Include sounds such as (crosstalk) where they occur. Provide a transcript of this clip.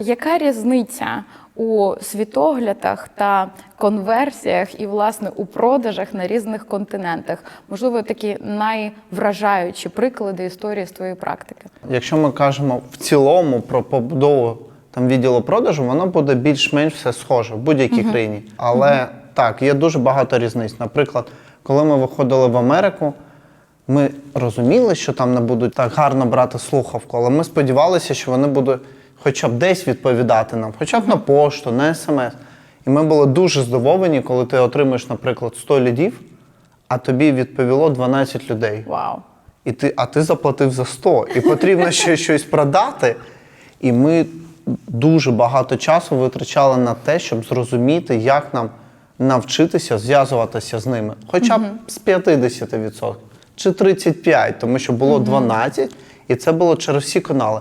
Яка різниця у світоглядах та конверсіях і, власне, у продажах на різних континентах? Можливо, такі найвражаючі приклади історії з твоєї практики. Якщо ми кажемо в цілому про побудову там відділу продажу, воно буде більш-менш все схоже в будь-якій країні. Але так, є дуже багато різниць. Наприклад, коли ми виходили в Америку, ми розуміли, що там не будуть так гарно брати слухавку, але ми сподівалися, що вони будуть хоча б десь відповідати нам, хоча б на пошту, на смс. І ми були дуже здивовані, коли ти отримаєш, наприклад, 100 лідів, а тобі відповіло 12 людей. Вау! І ти, а ти заплатив за 100. І потрібно ще (laughs) щось продати. І ми дуже багато часу витрачали на те, щоб зрозуміти, як нам навчитися зв'язуватися з ними. Хоча б з 50% чи 35%, тому що було 12, і це було через всі канали.